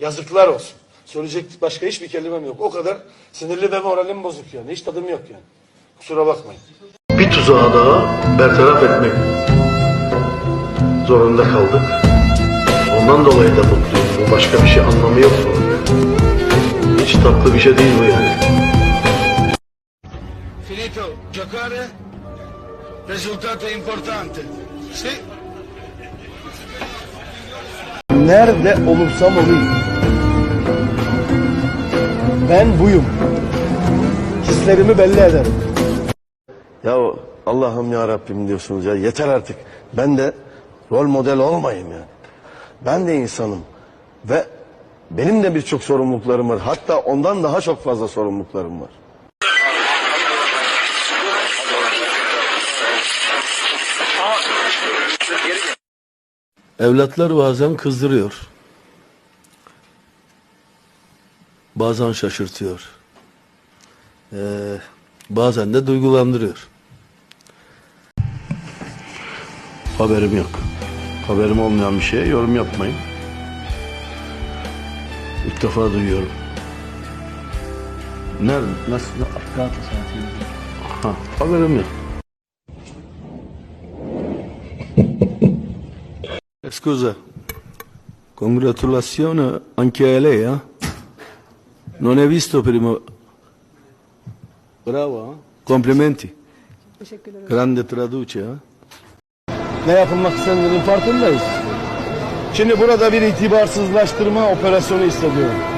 Yazıklar olsun. Söyleyecek başka hiçbir kelimem yok. O kadar sinirli ve moralim bozuk yani. Hiç tadım yok yani. Kusura bakmayın. Bir tuzağı daha bertaraf etmek zorunda kaldık. Ondan dolayı da mutluyum. Bu başka bir şey anlamı yok bunun. Hiç tatlı bir şey değil bu yani. Finito giocare, risultato importante. Sì. Nerede olursam olayım. Ben buyum. Hislerimi belli ederim. Ya Allah'ım ya Rabbim diyorsunuz ya yeter artık. Ben de rol model olmayayım ya. Ben de insanım ve benim de birçok sorumluluklarım var. Hatta ondan daha çok fazla sorumluluklarım var. Evlatlar bazen kızdırıyor. Bazen şaşırtıyor. Ee, bazen de duygulandırıyor. Haberim yok. Haberim olmayan bir şeye yorum yapmayın. İlk defa duyuyorum. Nerede? Nasıl? Ha, haberim yok. Scusa, congratulazioni anche a lei, eh? Non hai visto prima... Bravo, eh? Complimenti. Teşekkür ederim. Grande traduce, eh? Ne yapılmak istendiğinin farkındayız. Şimdi burada bir itibarsızlaştırma operasyonu hissediyorum.